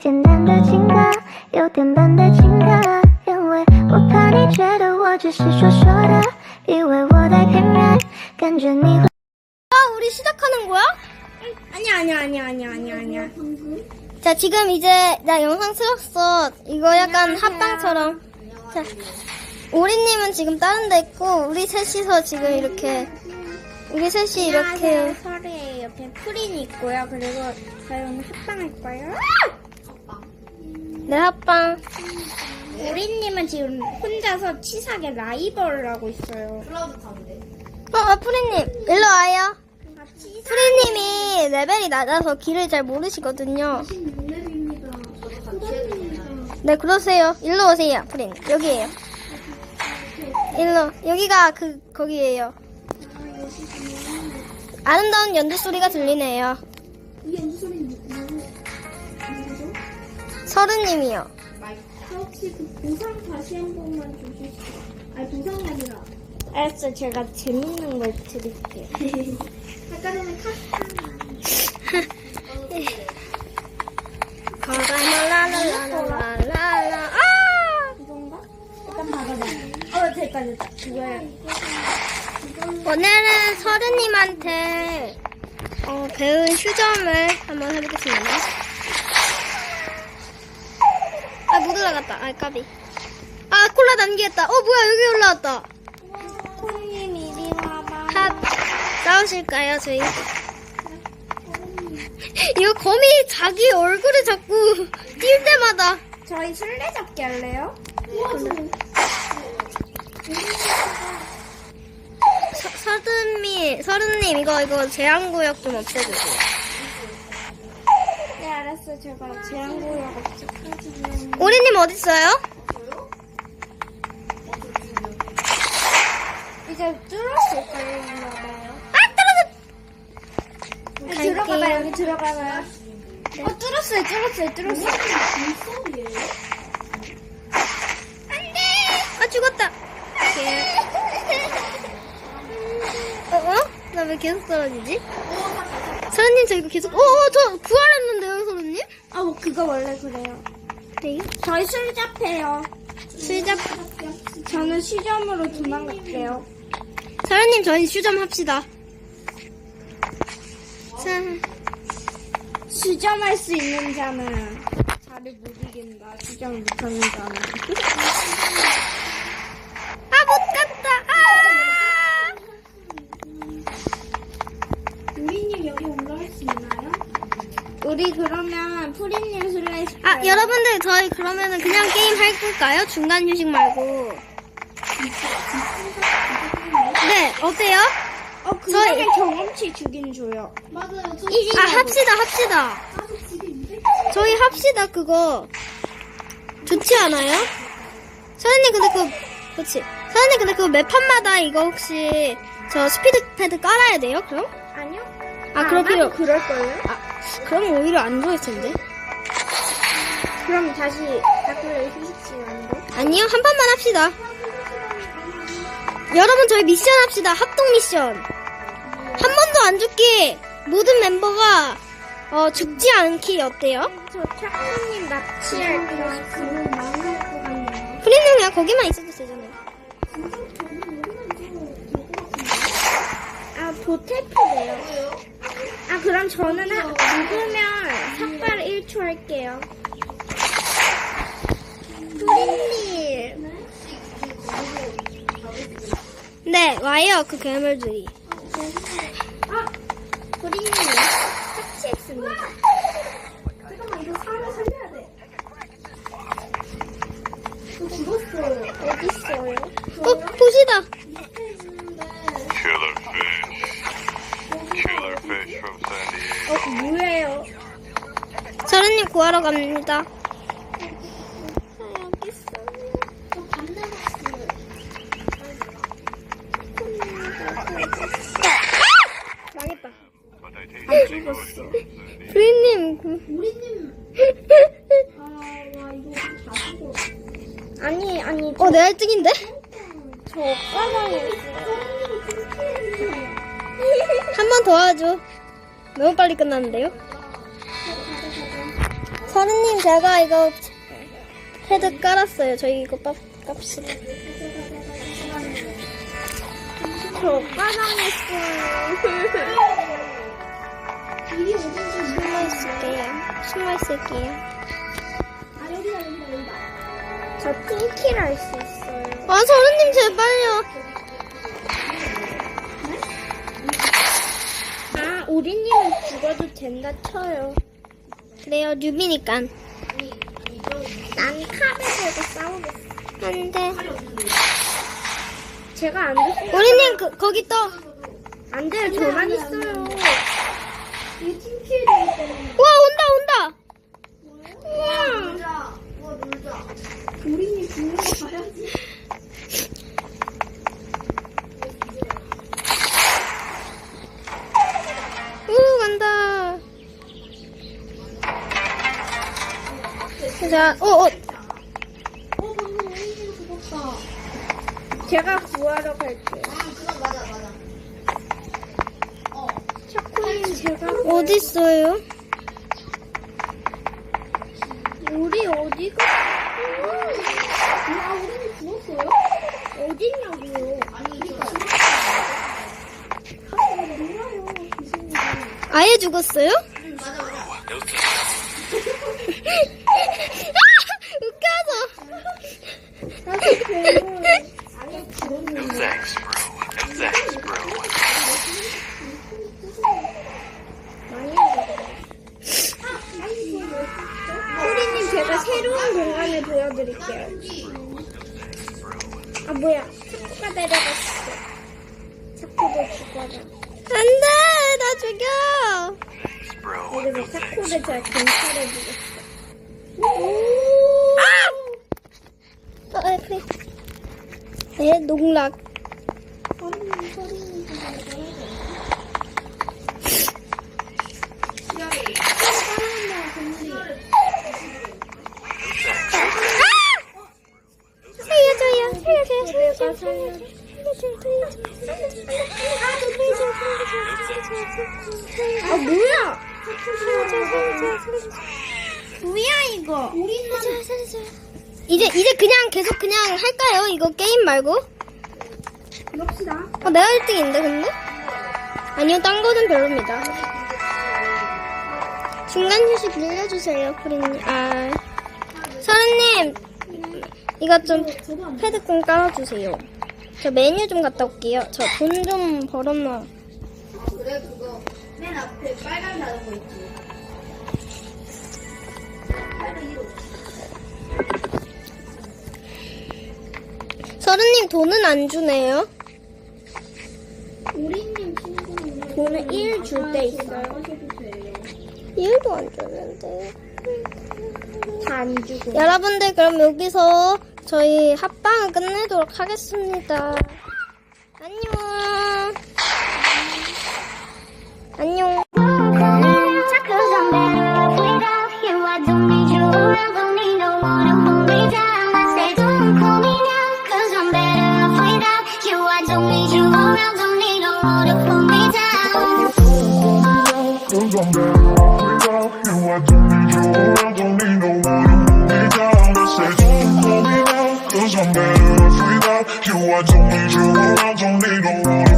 简单的情歌，有点笨的情歌，因为我怕你觉得我只是说说的，以为我在骗人，感觉你会。 아, 우리 시작하는 거야? 아니야 아니야 아니야 아니야 아니야 아니야 자, 지금 이제 나 영상 틀었어. 이거 약간 합방처럼. 자, 오리님은 지금 다른 데 있고, 우리 셋이서 지금 이렇게, 우리 셋이 이렇게. 안녕하세요 설이에요 옆에 프린이 있고요 그리고 저희 오늘 합방할 거예요 네, 합방. 우리님은 지금 혼자서 치사하게 라이벌을 하고 있어요 어, 아, 프리님, 일로 와요. 치사 프리님이 레벨이 낮아서 길을 잘 모르시거든요. 네, 그러세요. 일로 오세요, 프린. 여기에요. 일로, 여기가 그, 거기에요. 아름다운 연주 소리가 들리네요. 서른님이요. 혹시 그 보상 다시 한 번만 주실 수 있어요? 아니 보상이 아니라 알았어 제가 재밌는 걸 드릴게요 아까 전에 카스타 가라라라라라라라. 아! 이건가? 일단 받아봐 어 됐다 됐다 그거야 오늘은 서른님한테 어, 배운 휴점을 한번 해보겠습니다. 아, 못 올라갔다. 아, 까비. 아, 콜라 남기겠다. 어, 뭐야, 여기 올라왔다. 콩님 이리 와봐 핫. 싸우실까요, 저희? 이거 거미 자기 얼굴을 자꾸 뛸 때마다. 저희 술래잡기 할래요? 서, 서른미, 서른님, 이거, 이거 제한구역 좀 없애주세요. 네 알았어 제가 제한구역 없애주면 오리님 어딨어요? 이제 뚫었을 거예요 아! 여기 들어가봐 여기 들어가봐요 어 뚫었어요 뚫었어요 뚫었어요 안 돼! 아 죽었다. 예. 어? 어? 나 왜 계속 떨어지지? 서른님 저 이거 계속 어저 부활했는데요 서른님? 아 뭐 그거 원래 그래요. 네. 저희 술잡해요. 수잡 저는 시점으로 도망갈게요. 서른님 저희 휴점 합시다. 자, 수점할 수 있는 자는 자를 못 이긴다 수점을 못하는 자는 그러면 프리님 술래 아 여러분들 저희 그러면은 그냥 게임 할 걸까요? 중간 휴식 말고. 네 어때요? 어 그거는 경험치 주긴 줘요 맞아요 저 아 합시다 합시다. 아직 지금 200 저희 합시다 그거 좋지 않아요? 서현님 근데 그거 그렇지 서현님 근데 그거 매 판마다 이거 혹시 저 스피드 패드 깔아야 돼요 그럼? 아니요 아 그럴 필요 그럴걸요? 아 그럼 오히려 안 좋을 텐데 그럼 다시 바꿀래요 휴식 시간으로? 아니요 한 판만 합시다. 여러분 저희 미션 합시다. 합동 미션. 한 번도 안 죽기. 모든 멤버가 어, 죽지 않기 어때요? 저 탁구님 납치할 망할 것 같네요. 프리는 그냥 거기만 있어도 되잖아요. 아 보태프네요. 아 그럼 저는 한, 죽으면 삭발 1초 할게요 프리님 네 와요 그 괴물들이 아 프리님 착취했습니다 잠깐만 이거 사람 살려야 돼 저 죽었어요 어딨어요? 어 보시다 Killer fish. Killer fish from San Diego. 어 뭐예요? 서른님 구하러 갑니다 여기 있어요 저밥 남았어요 망했다 But I take 구... 우리님 아와 이거 다 죽어 아니 아니 어, 내 1등인데? 저 까방이 한 번 더 하죠. 너무 빨리 끝났는데요? 서, 서른님 제가 이거 헤드 깔았어요. 저희 이거 깝, 깝시다. 저 까당했어요. 길이 어딘지 숨어 있을게요. 숨어 있을게요. 아 여기다 여기다 여기다. 저 팅키를 할 수 있어요. 아 서른님 제발요. 아, 우리님은 죽어도 된다 쳐요. 그래요 뉴비니까. 난 칼을 들고 싸우겠어. 안 돼. 제가 안 됐어요. 우리님 그, 거기 떠. 안 돼요. 저만 있어요. 와 온다 온다. 놀자. 뭐 놀자. 우리님 죽는 거 봐야지. 우 간다. 자, 어, 어, 어 방금 우리님 죽었다. 제가 구하러 갈게요. 아 그거 맞아 맞아. 있어요? 우리 어디가 아 우리님 죽었어요? 어딨냐고요? 아니 아. 아예 죽었어요? 맞아 맞아. 웃겨서. 나도 배우. 아예 죽었는데. Thanks, bro. Thanks, bro. 우리님 제가 새로운 공간을 보여드릴게요. 아 뭐야? 차코가 내려갔어. 차코도 죽어라. 안돼, 나 죽여. 그래서 차코를 제가 경찰해 주겠어. 아, 아, 그래. 네, 농락. 서린님 서린님 살려줘요, 살려줘요, 살려줘요, 내가 살려줘요. 살려. 살려줘요, 아 뭐야? 뭐야 이거? 이제, 이제 그냥 계속 그냥 할까요? 이거 게임 말고? 그럽시다. 어, 내가 1등인데, 근데? 아니요, 딴 거는 별로입니다. 중간 휴식 늘려주세요, 프리님. 아. 서른님, 이거 좀 패드콘 깔아주세요. 저 메뉴 좀 갔다 올게요. 저 돈 좀 벌었나. 그래 그거 맨 앞에 빨간 자전거 있지. 서른님 돈은 안 주네요. 우리님 친구는 돈을 1줄 때 있어요. 1도 안 주는데. 다 안 주고. 여러분들, 그럼 여기서 저희 합방을 끝내도록 하겠습니다. 안녕. 안녕. Don't don't need no